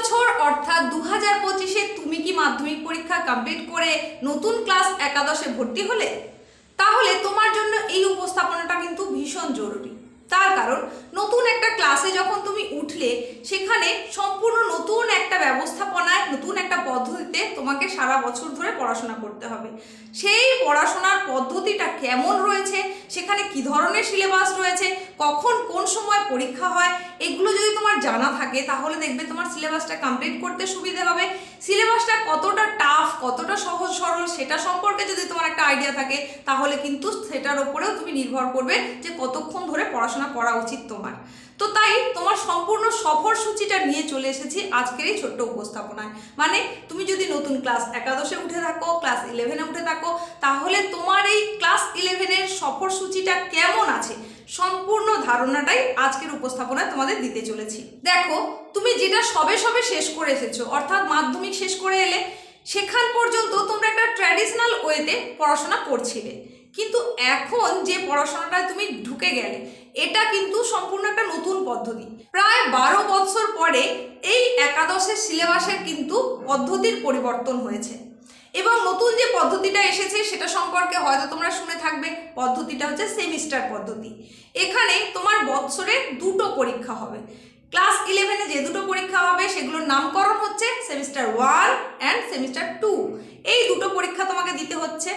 বছর, অর্থাৎ দু হাজার পঁচিশে তুমি কি মাধ্যমিক পরীক্ষা কমপ্লিট করে নতুন ক্লাস একাদশে ভর্তি হলে? তাহলে তোমার জন্য এই উপস্থাপনাটা কিন্তু ভীষণ জরুরি। তার কারণ নতুন একটা ক্লাসে যখন তুমি উঠলে, সেখানে সম্পূর্ণ নতুন একটা ব্যবস্থাপনায়, নতুন একটা পদ্ধতিতে তোমাকে সারা বছর ধরে পড়াশোনা করতে হবে। সেই পড়াশোনার পদ্ধতিটা কেমন রয়েছে? সেখানে কি ধরনের সিলেবাস রয়েছে? কখন কোন সময় পরীক্ষা হয়? এগুলো যদি তোমার জানা থাকে, তাহলে দেখবে তোমার সিলেবাসটা কমপ্লিট করতে সুবিধে হবে। সিলেবাসটা কতটা টাফ কতটা সহজ সরল, সেটা সম্পর্কে যদি তোমার একটা আইডিয়া থাকে, তাহলে কিন্তু সেটার ওপরেও তুমি নির্ভর করবে যে কতক্ষণ ধরে পড়াশোনা করা উচিত তোমার। তো তাই তোমার সম্পূর্ণ সফর সূচিটা নিয়ে চলে এসেছি আজকের এই ছোট্ট উপস্থাপনায়। মানে তুমি যদি নতুন ক্লাস একাদশে উঠে থাকো, ক্লাস ইলেভেনে উঠে থাকো, তাহলে তোমার এই ক্লাস ইলেভেনের সফর সূচিটা কেমন আছে সম্পূর্ণ ধারণাটাই আজকের উপস্থাপনায় তোমাদের দিতে চলেছি। দেখো, তুমি যেটা সবে সবে শেষ করে এসেছ, অর্থাৎ মাধ্যমিক শেষ করে এলে, সেখান পর্যন্ত তোমরা একটা ট্র্যাডিশনাল ওয়েতে পড়াশোনা করছিলে। কিন্তু এখন যে পড়াশোনাটায় তুমি ঢুকে গেলে, এটা কিন্তু সম্পূর্ণ একটা নতুন পদ্ধতি। প্রায় বারো বছর পরে এই একাদশের সিলেবাসের কিন্তু পদ্ধতির পরিবর্তন হয়েছে। এবং নতুন যে পদ্ধতিটা এসেছে, সেটা সম্পর্কে হয়তো তোমরা শুনে থাকবে, পদ্ধতিটা হচ্ছে সেমিস্টার পদ্ধতি। এখানে তোমার বৎসরে দুটো পরীক্ষা হবে। ক্লাস ইলেভেনে যে দুটো পরীক্ষা হবে, সেগুলোর নামকরণ হচ্ছে semester one and semester two. এই দুটো পরীক্ষা তোমাকে দিতে হচ্ছে।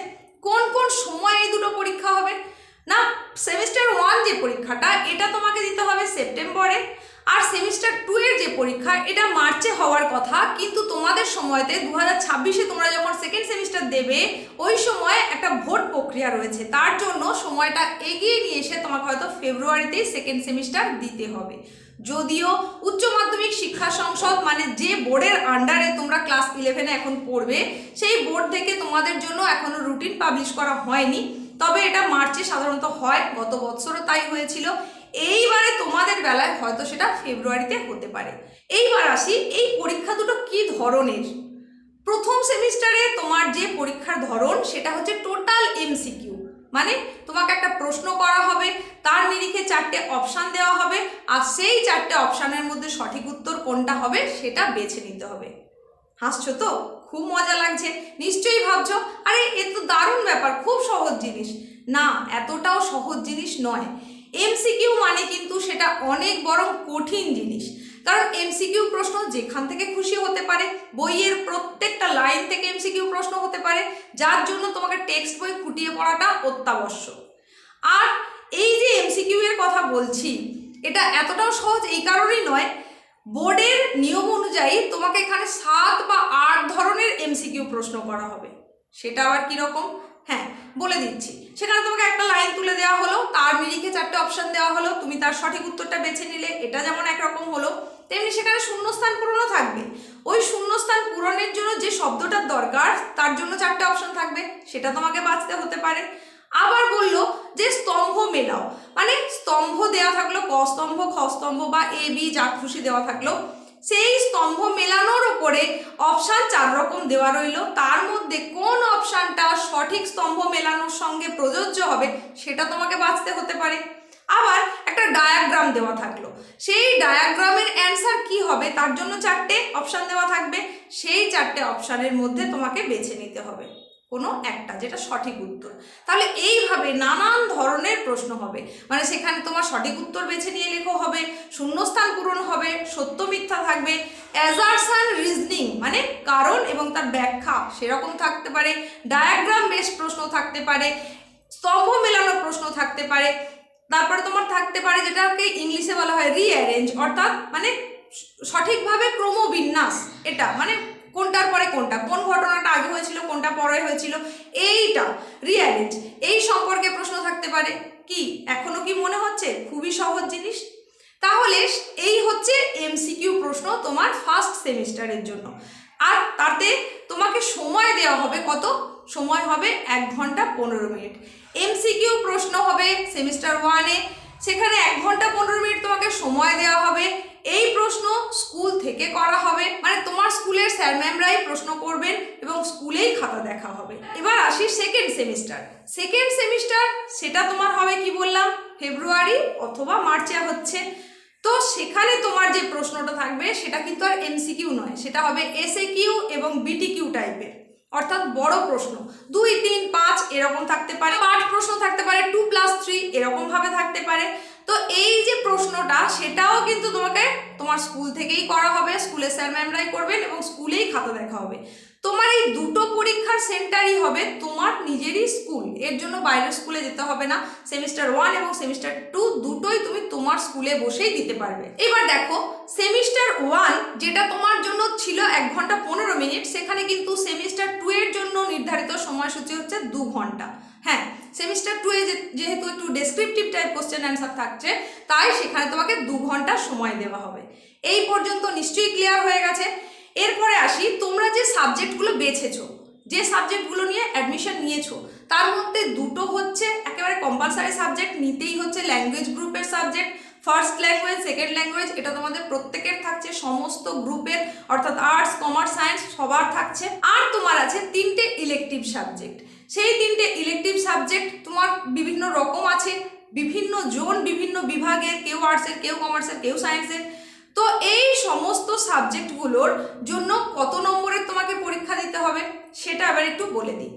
কোন কোন সময় এই দুটো পরীক্ষা হবে? না সেমিস্টার ওয়ান যে পরীক্ষাটা, এটা তোমাকে দিতে হবে সেপ্টেম্বরে। আর সেমিস্টার টু এর যে পরীক্ষা, এটা মার্চে হওয়ার কথা, কিন্তু তোমাদের সময়তে দু হাজার ছাব্বিশে তোমরা যখন সেকেন্ড সেমিস্টার দেবে, ওই সময় একটা ভোট প্রক্রিয়া রয়েছে। তার জন্য সময়টা এগিয়ে নিয়ে এসে তোমাকে হয়তো ফেব্রুয়ারিতেই সেকেন্ড সেমিস্টার দিতে হবে। যদিও উচ্চ মাধ্যমিক শিক্ষা সংসদ মানে যে বোর্ডের আন্ডারে তোমরা ক্লাস ইলেভেনে এখন পড়বে, সেই বোর্ড থেকে তোমাদের জন্য এখনও রুটিন পাবলিশ করা হয়নি। তবে এটা মার্চে সাধারণত হয়, গত বছরও তাই হয়েছিল। এইবারে তোমাদের বেলায় হয়তো সেটা ফেব্রুয়ারিতে হতে পারে। এইবার আসি, এই পরীক্ষা দুটো কি ধরনের? প্রথম সেমিস্টারে তোমার যে পরীক্ষার ধরন, সেটা হচ্ছে টোটাল এমসিকিউ মানে তোমাকে একটা প্রশ্ন করা হবে, তার নিরিখে চারটে অপশান দেওয়া হবে, আর সেই চারটে অপশানের মধ্যে সঠিক উত্তর কোনটা হবে সেটা বেছে নিতে হবে। হাসছো তো? খুব মজা লাগছে। নিশ্চয়ই ভাবছ, আরে এ তো দারুণ ব্যাপার, খুব সহজ জিনিস। না, এতটাও সহজ জিনিস নয়। এমসিকিউ মানে কিন্তু সেটা অনেক বরং কঠিন জিনিস। কারণ এমসিকিউ প্রশ্ন যেখান থেকে খুশি হতে পারে, বইয়ের প্রত্যেকটা লাইন থেকে এমসিকিউ প্রশ্ন হতে পারে, যার জন্য তোমাকে টেক্সট বই খুঁটিয়ে পড়াটা অত্যাবশ্যক। আর এই যে এমসিকিউ এর কথা বলছি, এটা এতটাও সহজ এই কারণেই নয়, বোর্ডের নিয়ম অনুযায়ী তোমাকে এখানে সাত বা আট ধরনের এমসিকিউ প্রশ্ন করা হবে। সেটা আবার কীরকম? হ্যাঁ বলে দিচ্ছি। সেখানে তোমাকে একটা লাইন তুলে দেওয়া হলো, তার নিরিখে চারটে অপশন দেওয়া হলো, তুমি তার সঠিক উত্তরটা বেছে নিলে, এটা যেমন একরকম হলো, তেমনি সেখানে শূন্যস্থান পূরণও থাকবে। ওই শূন্যস্থান পূরণের জন্য যে শব্দটার দরকার, তার জন্য চারটে অপশন থাকবে, সেটা তোমাকে বাঁচতে হতে পারে। আবার বলল যে স্তম্ভ মেলাও মানে স্তম্ভ দেওয়া থাকল, ক স্তম্ভ, খ স্তম্ভ বা এ, বি, যা খুশি দেওয়া থাকল সেই স্তম্ভ মেলানোর ওপরে অপশান চার রকম দেওয়া রইল। তার মধ্যে কোন অপশানটা সঠিক স্তম্ভ মেলানোর সঙ্গে প্রযোজ্য হবে সেটা তোমাকে বাঁচতে হতে পারে। আবার একটা ডায়াগ্রাম দেওয়া থাকল। সেই ডায়াগ্রামের অ্যান্সার কি হবে? তার জন্য চারটে অপশান দেওয়া থাকবে। সেই চারটে অপশানের মধ্যে তোমাকে বেছে নিতে হবে। কোনো একটা, যেটা সঠিক উত্তর। তাহলে এইভাবে নানান ধরনের প্রশ্ন হবে। মানে সেখানে তোমার সঠিক উত্তর বেছে নিয়ে লেখো হবে, শূন্যস্থান পূরণ হবে, সত্য মিথ্যা থাকবে অ্যাজারসান রিজনিং মানে কারণ এবং তার ব্যাখ্যা সেরকম থাকতে পারে ডায়াগ্রাম বেস প্রশ্ন থাকতে পারে, স্তম্ভ মেলানো প্রশ্ন থাকতে পারে, তারপরে তোমার থাকতে পারে যেটাকে ইংলিশে বলা হয় রিঅ্যারেঞ্জ অর্থাৎ মানে সঠিকভাবে ক্রমবিন্যাস, এটা মানে কোনটার পরে কোনটা? কোন ঘটনাটা আগে হয়েছিল, কোনটা পরে হয়েছিল? এইটা রিঅ্যারেঞ্জ এই সম্পর্কে প্রশ্ন থাকতে পারে। কি? এখনও কি মনে হচ্ছে? খুবই সহজ জিনিস। তাহলে এই হচ্ছে এমসিকিউ প্রশ্ন তোমার ফার্স্ট সেমিস্টারের জন্য। আর তাতে তোমাকে সময় দেওয়া হবে কত? সময় হবে এক ঘণ্টা পনেরো মিনিট। এমসিকিউ প্রশ্ন হবে সেমিস্টার ওয়ানে সেখানে এক ঘণ্টা পনেরো মিনিট তোমাকে সময় দেওয়া হবে। এই প্রশ্ন স্কুল থেকে করা হবে। মানে তোমার স্কুলের স্যার ম্যামরাই প্রশ্ন করবেন এবং স্কুলেই খাতা দেখা হবে। এবার আসি সেকেন্ড সেমিস্টার সেকেন্ড সেমিস্টার সেটা তোমার হবে কি বললাম? ফেব্রুয়ারি অথবা মার্চে হচ্ছে। তো সেখানে তোমার যে প্রশ্নটা থাকবে সেটা কিন্তু আর এমসিকিউ নয়। সেটা হবে এসএ কিউ এবং বিটি কিউ টাইপের অর্থাৎ বড় প্রশ্ন। দুই, তিন, পাঁচ এরকম থাকতে পারে। প্রশ্ন থাকতে পারে টু প্লাস থ্রি এরকমভাবে থাকতে পারে। তো এই যে প্রশ্নটা, সেটাও কিন্তু তোমাকে তোমার স্কুল থেকেই করা হবে। স্কুলের স্যার ম্যামরাই করবেন এবং স্কুলেই খাতা দেখা হবে। তোমার এই দুটো পরীক্ষার সেন্টারই হবে তোমার নিজেরই স্কুলের জন্য বাইরের স্কুলে যেতে হবে না। সেমিস্টার ওয়ান এবং সেমিস্টার টু দুটোই তুমি তোমার স্কুলে বসেই দিতে পারবে। এবার দেখো সেমিস্টার ওয়ান যেটা তোমার জন্য ছিল এক ঘণ্টা পনেরো মিনিট, সেখানে কিন্তু সেমিস্টার টু এর জন্য নির্ধারিত সময়সূচি হচ্ছে দু ঘণ্টা। হ্যাঁ সেমিস্টার টু এ যেহেতু একটু ডেসক্রিপটিভ টাইপ কোশ্চেন অ্যান্সার থাকছে, তাই সেখানে তোমাকে দু ঘণ্টা সময় দেওয়া হবে। এই পর্যন্ত নিশ্চয়ই ক্লিয়ার হয়ে গেছে। এরপরে আসি, তোমরা যে সাবজেক্টগুলো বেছেছো, যে সাবজেক্টগুলো নিয়ে অ্যাডমিশন নিয়েছো, তার মধ্যে দুটো হচ্ছে একেবারে কম্পালসারি সাবজেক্ট নিতেই হচ্ছে ল্যাঙ্গুয়েজ গ্রুপের subject first language second language এটা তোমাদের প্রত্যেকের থাকছে, সমস্ত গ্রুপের অর্থাৎ আর্টস কমার্স সায়েন্স সবার থাকছে। আর তোমার আছে তিনটে ইলেকটিভ সাবজেক্ট সেই তিনটে ইলেকটিভ সাবজেক্ট তোমার বিভিন্ন রকম আছে, বিভিন্ন জোন, বিভিন্ন বিভাগের, কেউ আর্টসের কেউ কমার্সের কেউ সায়েন্সের তো এই সমস্ত সাবজেক্টগুলোর জন্য কত নম্বরের তোমাকে পরীক্ষা দিতে হবে সেটা আবার একটু বলে দিই।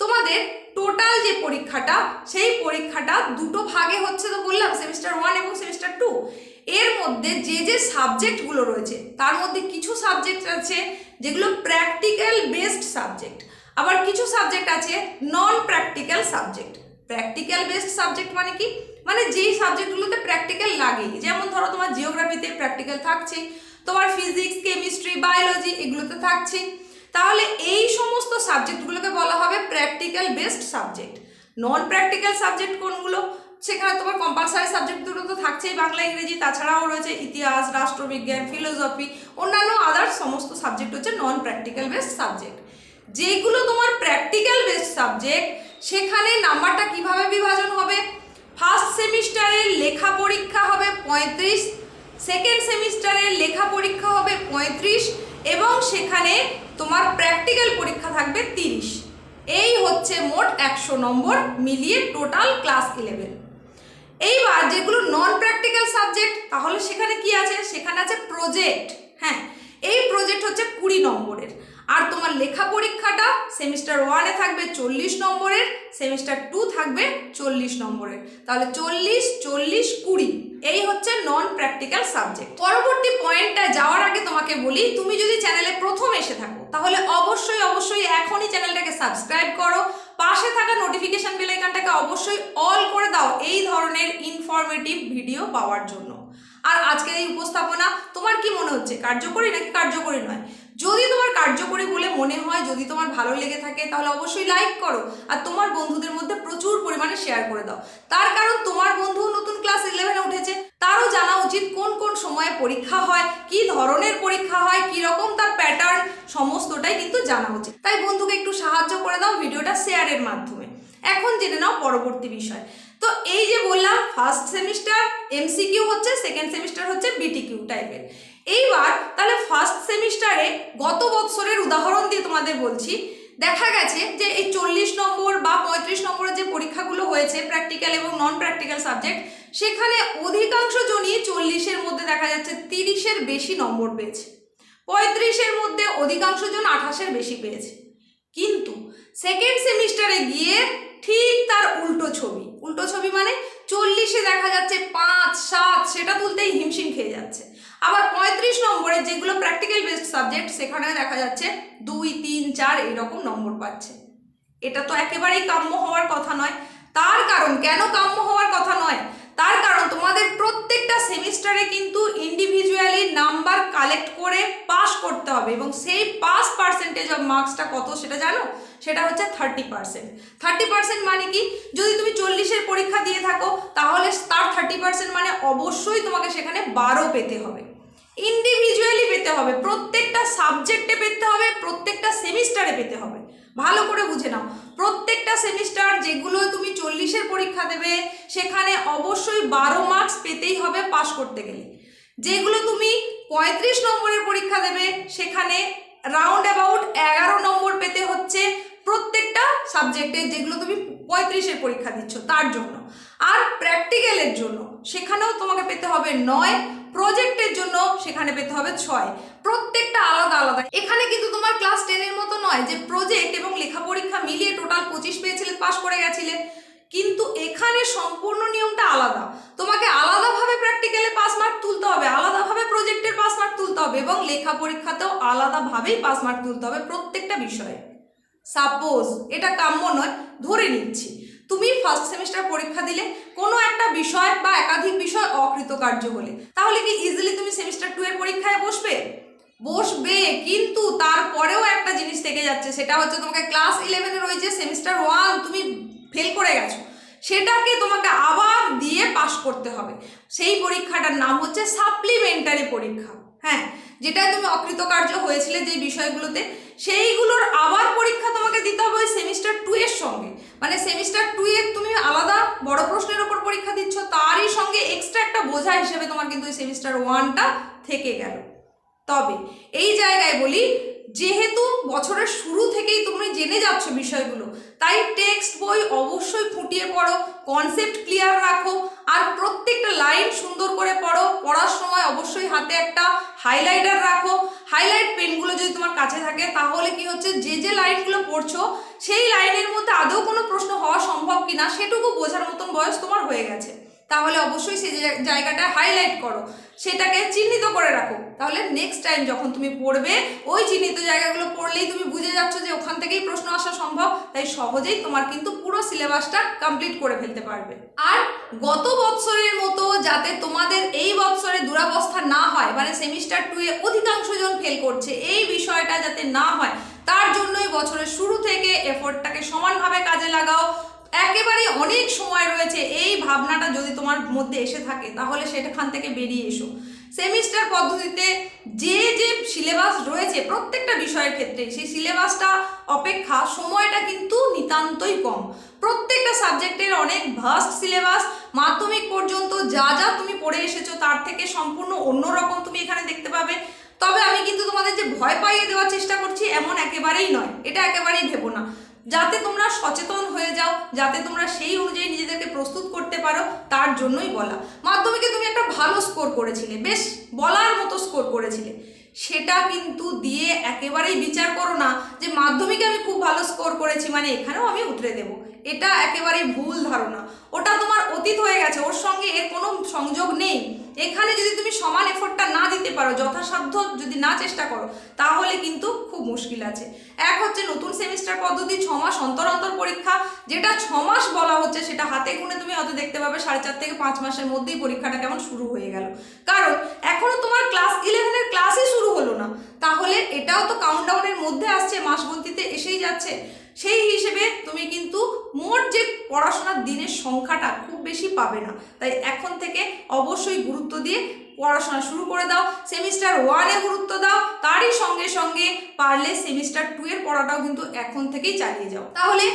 তোমাদের টোটাল যে পরীক্ষাটা, সেই পরীক্ষাটা দুটো ভাগে হচ্ছে তো বললাম সেমিস্টার ওয়ান এবং সেমিস্টার টু এর মধ্যে যে যে সাবজেক্টগুলো রয়েছে, তার মধ্যে কিছু সাবজেক্ট আছে যেগুলো প্র্যাকটিক্যাল বেসড সাবজেক্ট আবার কিছু সাবজেক্ট আছে non practical subject practical based subject মানে কি? মানে যেই সাবজেক্টগুলোতে প্র্যাকটিক্যাল লাগেই। যেমন ধরো তোমার জিওগ্রাফিতে প্র্যাকটিক্যাল থাকছে, তোমার ফিজিক্স কেমিস্ট্রি বায়োলজি এগুলোতে থাকছে। তাহলে এই সমস্ত সাবজেক্টগুলোকে বলা হবে practical based subject non practical subject কোনগুলো? সেখানে তোমার কম্পালসারি সাবজেক্টগুলো তো থাকছেই, বাংলা, ইংরেজি, তাছাড়াও রয়েছে ইতিহাস, রাষ্ট্রবিজ্ঞান ফিলোসফি অন্যান্য আদার্স সমস্ত সাবজেক্ট হচ্ছে নন প্র্যাকটিক্যাল বেসড সাবজেক্ট যেগুলো তোমার প্র্যাকটিক্যাল বেসড সাবজেক্ট সেখানে নাম্বারটা কীভাবে বিভাজন হবে? ফার্স্ট সেমিস্টারের লেখা পরীক্ষা হবে পঁয়ত্রিশ সেকেন্ড সেমিস্টারের লেখা পরীক্ষা হবে পঁয়ত্রিশ, এবং সেখানে তোমার প্র্যাকটিক্যাল পরীক্ষা থাকবে তিরিশ। এই হচ্ছে মোট একশো নম্বর মিলিয়ে টোটাল ক্লাস ইলেভেন এইবার যেগুলো নন প্র্যাকটিক্যাল সাবজেক্ট তাহলে সেখানে কি আছে? সেখানে আছে প্রজেক্ট হ্যাঁ এই প্রজেক্ট হচ্ছে কুড়ি নম্বরের। আর তোমার লেখা পরীক্ষাটা সেমিস্টার ওয়ানে থাকবে চল্লিশ নম্বরের, সেমিস্টার টু থাকবে চল্লিশ নম্বরের। তাহলে চল্লিশ চল্লিশ, কুড়ি, এই হচ্ছে নন প্র্যাকটিক্যাল সাবজেক্ট পরবর্তী পয়েন্টটা যাওয়ার আগে তোমাকে বলি, তুমি যদি চ্যানেলে প্রথম এসে থাকো, তাহলে অবশ্যই অবশ্যই এখনই চ্যানেলটাকে সাবস্ক্রাইব করো। পাশে থাকা নোটিফিকেশান বেল আইকনটাকে অবশ্যই অল করে দাও এই ধরনের ইনফরমেটিভ ভিডিও পাওয়ার জন্য। আর আজকের এই উপস্থাপনা, তোমার কি মনে হচ্ছে? কার্যকরী নাকি কার্যকরী নয়? যদি তোমার কার্যকরী বলে মনে হয়, যদি তোমার ভালো লেগে থাকে, তাহলে অবশ্যই লাইক করো আর তোমার বন্ধুদের মধ্যে প্রচুর পরিমাণে শেয়ার করে দাও। তার কারণ তোমার বন্ধু নতুন ক্লাস ইলেভেনে উঠেছে, তারও জানা উচিত কোন কোন সময়ে পরীক্ষা হয়, কি ধরনের পরীক্ষা হয়, কি রকম তার প্যাটার্ন সমস্তটাই কিন্তু জানা উচিত। তাই বন্ধুকে একটু সাহায্য করে দাও ভিডিওটা শেয়ারের মাধ্যমে। এখন জেনে নাও পরবর্তী বিষয়। তো এই যে বললাম ফার্স্ট সেমিস্টার এমসিকিউ হচ্ছে সেকেন্ড সেমিস্টার হচ্ছে বিটিকিউ টাইপের এইবার তাহলে ফার্স্ট সেমিস্টারে গত বৎসরের উদাহরণ দিয়ে তোমাদের বলছি। দেখা গেছে যে এই চল্লিশ নম্বর বা পঁয়ত্রিশ নম্বরের যে পরীক্ষাগুলো হয়েছে প্র্যাকটিক্যাল এবং নন প্র্যাকটিক্যাল সাবজেক্ট সেখানে অধিকাংশ জনই চল্লিশের মধ্যে দেখা যাচ্ছে তিরিশের বেশি নম্বর পেয়েছে। পঁয়ত্রিশের মধ্যে অধিকাংশ জন আঠাশের বেশি পেয়েছে। কিন্তু সেকেন্ড সেমিস্টারে গিয়ে ঠিক তার উল্টো ছবি। উল্টো ছবি মানে চল্লিশে দেখা যাচ্ছে পাঁচ, সাত, সেটা তুলতেই হিমশিম খেয়ে যাচ্ছে। আবার পঁয়ত্রিশ নম্বরে যেগুলো প্র্যাকটিক্যাল বেসড সাবজেক্ট সেখানে দেখা যাচ্ছে দুই, তিন, চার এইরকম নম্বর পাচ্ছে। এটা তো একেবারেই কাম্য হওয়ার কথা নয়। তার কারণ, কেন কাম্য হওয়ার কথা নয়? তার কারণ, তোমাদের প্রত্যেকটা সেমিস্টারে কিন্তু ইন্ডিভিজুয়ালি নাম্বার কালেক্ট করে পাস করতে হবে এবং সেই পাস পার্সেন্টেজ অফ মার্কসটা কত সেটা জানো? সেটা হচ্ছে থার্টি পার্সেন্ট থার্টি পার্সেন্ট মানে কি? যদি তুমি চল্লিশের পরীক্ষা দিয়ে থাকো, তাহলে তার থার্টি পার্সেন্ট মানে অবশ্যই তোমাকে সেখানে বারো পেতে হবে। ইন্ডিভিজুয়ালি পেতে হবে। প্রত্যেকটা সাবজেক্টে পেতে হবে, প্রত্যেকটা সেমিস্টারে পেতে হবে। ভালো করে বুঝে নাও। প্রত্যেকটা সেমিস্টার যেগুলো তুমি চল্লিশের পরীক্ষা দেবে, সেখানে অবশ্যই বারো মার্কস পেতেই হবে পাশ করতে গেলে। যেগুলো তুমি পঁয়ত্রিশ নম্বরের পরীক্ষা দেবে, সেখানে রাউন্ড অ্যাবাউট এগারো নম্বর পেতে হচ্ছে প্রত্যেকটা সাবজেক্টে যেগুলো তুমি পঁয়ত্রিশের পরীক্ষা দিচ্ছ, তার জন্য। আর প্র্যাকটিক্যালের জন্য, সেখানেও তোমাকে পেতে হবে নয় প্রজেক্টের জন্য সেখানে পেতে হবে ছয়। প্রত্যেকটা আলাদা আলাদা। এখানে কিন্তু তোমার ক্লাস টেনের মতো নয় যে প্রজেক্ট এবং লেখা পরীক্ষা মিলিয়ে টোটাল পঁচিশ পেয়েছিলে, পাশ করে গেছিলে। কিন্তু এখানে সম্পূর্ণ নিয়মটা আলাদা। তোমাকে আলাদাভাবে প্র্যাকটিক্যালে পাস মার্ক তুলতে হবে, আলাদাভাবে প্রজেক্টের পাস মার্ক তুলতে হবে এবং লেখা পরীক্ষাতেও আলাদাভাবেই পাস মার্ক তুলতে হবে প্রত্যেকটা বিষয়ে। সাপোজ এটা কাম্য নয়, ধরে নিচ্ছি। তুমি ফার্স্ট সেমিস্টার পরীক্ষা দিলে কোনো একটা বিষয় বা একাধিক বিষয় অকৃতকার্য হলে, তাহলে কি ইজিলি তুমি সেমিস্টার টু এর পরীক্ষায় বসবে? বসবে, কিন্তু তারপরেও একটা জিনিস থেকে যাচ্ছে, সেটা হচ্ছে তোমাকে ক্লাস ইলেভেনের ওই যে সেমিস্টার ওয়ান তুমি ফেল করে গেছো, সেটাকে তোমাকে আবার দিয়ে পাশ করতে হবে। সেই পরীক্ষাটার নাম হচ্ছে সাপ্লিমেন্টারি পরীক্ষা। হ্যাঁ যেটা তুমি অকৃতকার্য হয়েছিলে যে বিষয়গুলোতে, সেইগুলোর আবার পরীক্ষা তোমাকে দিতে হবে ওই সেমিস্টার টু এর সঙ্গে। মানে সেমিস্টার টু এর তুমি আলাদা বড় প্রশ্নের ওপর পরীক্ষা দিচ্ছ, তারই সঙ্গে এক্সট্রা একটা বোঝা হিসেবে তোমার কিন্তু ওই সেমিস্টার ওয়ানটা থেকে গেল। তবে, এই জায়গায় বলি যেহেতু বছরের শুরু থেকেই তুমি জেনে যাচ্ছ বিষয়গুলো, তাই টেক্সট বই অবশ্যই ফুটিয়ে পড়ো কনসেপ্ট ক্লিয়ার রাখো, আর প্রত্যেকটা লাইন সুন্দর করে পড়ো। পড়ার সময় অবশ্যই হাতে একটা হাইলাইটার রাখো। হাইলাইট পেনগুলো যদি তোমার কাছে থাকে, তাহলে কি হচ্ছে, যে যে লাইনগুলো পড়ছো, সেই লাইনের মধ্যে আদৌ কোনো প্রশ্ন হওয়া সম্ভব কিনা, সেটুকু বোঝার মতন বয়স তোমার হয়ে গেছে। তাহলে অবশ্যই সেই জায়গাটা হাইলাইট করো। সেটাকে চিহ্নিত করে রাখো। তাহলে নেক্সট টাইম যখন তুমি পড়বে, ওই চিহ্নিত জায়গাগুলো পড়লেই তুমি বুঝে যাচ্ছ যে ওখান থেকেই প্রশ্ন আসা সম্ভব। তাই সহজেই তোমার কিন্তু পুরো সিলেবাসটা কমপ্লিট করে ফেলতে পারবে। আর গত বৎসরের মতো যাতে তোমাদের এই বৎসরে দুরাবস্থা না হয় মানে সেমিস্টার টু এ অধিকাংশ জন ফেল করছে, এই বিষয়টা যাতে না হয়, তার জন্যই বছরের শুরু থেকে এফোর্টটাকে সমানভাবে কাজে লাগাও। একেবারে অনেক সময় রয়েছে এই ভাবনাটা যদি তোমার মধ্যে এসে থাকে, তাহলে সেখান থেকে বেরিয়ে এসো। সেমিস্টার পদ্ধতিতে যে যে সিলেবাস রয়েছে প্রত্যেকটা বিষয়ের ক্ষেত্রে, সেই সিলেবাসটা অপেক্ষা সময়টা কিন্তু নিতান্তই কম। প্রত্যেকটা সাবজেক্টের অনেক ভাস্ট সিলেবাস, মাধ্যমিক পর্যন্ত যা যা তুমি পড়ে এসেছ তার থেকে সম্পূর্ণ অন্যরকম তুমি এখানে দেখতে পাবে। তবে আমি কিন্তু তোমাদের যে ভয় পাইয়ে দেওয়ার চেষ্টা করছি, এমন একেবারেই নয়। এটা একেবারেই ভেবো না। যাতে তোমরা সচেতন হয়ে যাও, যাতে তোমরা সেই অনুযায়ী নিজেদেরকে প্রস্তুত করতে পারো, তার জন্যই বলা। মাধ্যমিকে তুমি একটা ভালো স্কোর করেছিলে, বেশ বলার মতো স্কোর করেছিলে। সেটা কিন্তু দিয়ে একেবারেই বিচার করো না যে মাধ্যমিকে আমি খুব ভালো স্কোর করেছি মানে এখানেও আমি উতরে দেবো। এটা একেবারেই ভুল ধারণা। ওটা তোমার অতীত হয়ে গেছে, ওর সঙ্গে এর কোনো সংযোগ নেই। এখানে যদি তুমি সমান এফোর্টটা না দিতে পারো, যথাসাধ্য যদি না চেষ্টা করো, তাহলে কিন্তু খুব মুশকিল আছে। এক হচ্ছে নতুন সেমিস্টার পদ্ধতি, ছ মাস অন্তর অন্তর পরীক্ষা, যেটা ছ মাস বলা হচ্ছে সেটা হাতে গুনে তুমি হয়তো দেখতে পাবে, সাড়ে চার থেকে পাঁচ মাসের মধ্যেই পরীক্ষাটা কেমন শুরু হয়ে গেল। কারণ এখনও তোমার ক্লাস ইলেভেনের ক্লাসই শুরু হলো না তাহলে এটাও তো কাউন্টডাউনের মধ্যে আসছে, মাসগন্তিতে এসেই যাচ্ছে। সেই হিসেবে তুমি কিন্তু মোট যে পড়াশোনার দিনের সংখ্যাটা খুব বেশি পাবে না। তাই এখন থেকে অবশ্যই গুরুত্ব দিয়ে পড়াশোনা শুরু করে দাও। সেমিস্টার ওয়ানে গুরুত্ব দাও, তারই সঙ্গে সঙ্গে পারলে সেমিস্টার টু এর পড়াটাও কিন্তু এখন থেকেই চালিয়ে যাও। তাহলে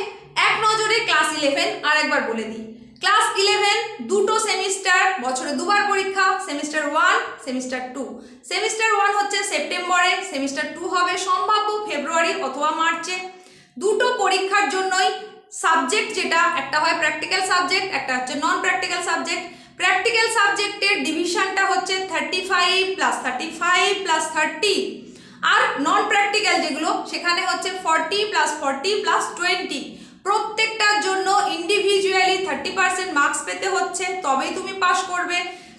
এক নজরে ক্লাস ইলেভেন আর একবার বলে দিই। ক্লাস ইলেভেন দুটো সেমিস্টার বছরে দুবার পরীক্ষা semester one semester two semester one হচ্ছে সেপ্টেম্বরে সেমিস্টার টু হবে সম্ভাব্য ফেব্রুয়ারি অথবা মার্চে দুটো পরীক্ষার জন্যই সাবজেক্ট যেটা, একটা হয় প্র্যাকটিক্যাল সাবজেক্ট একটা হচ্ছে নন প্র্যাকটিক্যাল সাবজেক্ট প্র্যাকটিক্যাল সাবজেক্টের ডিভিশনটা হচ্ছে thirty five plus thirty five plus thirty আর নন প্র্যাকটিক্যাল যেগুলো, সেখানে হচ্ছে forty plus forty plus twenty প্রত্যেকটার জন্য ইন্ডিভিজুয়ালি থার্টি পার্সেন্ট মার্কস পেতে হচ্ছে, তবেই তুমি পাস করবে।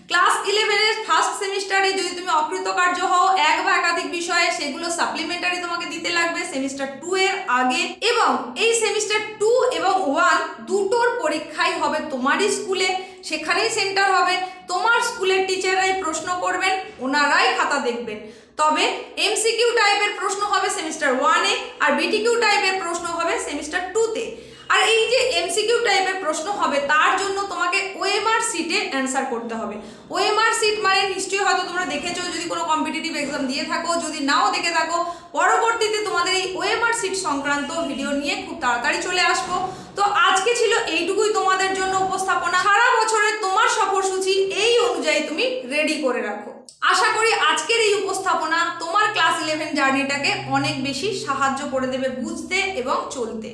ক্লাস ইলেভেনের ফার্স্ট সেমিস্টারে যদি তুমি অকৃতকার্য হও, এক বা একাধিক বিষয়ে সেগুলো সাপ্লিমেন্টারি তোমাকে দিতে লাগবে সেমিস্টার টু এর আগে। এবং এই সেমিস্টার টু এবং ওয়ান দুটোর পরীক্ষাই হবে তোমারই স্কুলে, সেখানেই সেন্টার হবে। তোমার স্কুলের টিচাররাই প্রশ্ন করবেন, ওনারাই খাতা দেখবেন। তবে এমসিকিউ টাইপের প্রশ্ন হবে সেমিস্টার ওয়ানে আর বিটিকিউ টাইপের প্রশ্ন হবে সেমিস্টার টুতে আর এই যে এমসিকিউ টাইপের প্রশ্ন হবে, তার জন্য ওএমআর সিটে অ্যান্সার করতে হবে। ওএমআর সিট মানে নিশ্চয়ই হয়তো তোমরা দেখেছ, যদি কোনো কম্পিটিটিভ এক্সাম দিয়ে থাকো, যদি নাও দেখে থাকো, পরবর্তীতে তোমাদের এই ওএমআর সিট সংক্রান্ত ভিডিও নিয়ে খুব তাড়াতাড়ি চলে আসব। তো আজকে ছিল এইটুকুই তোমাদের জন্য উপস্থাপনা। সারা বছরের তোমার সফরসূচি এই অনুযায়ী তুমি রেডি করে রাখো। আশা করি আজকের এই উপস্থাপনা তোমার ক্লাস ইলেভেন জার্নিটাকে অনেক বেশি সাহায্য করে দেবে বুঝতে এবং চলতে।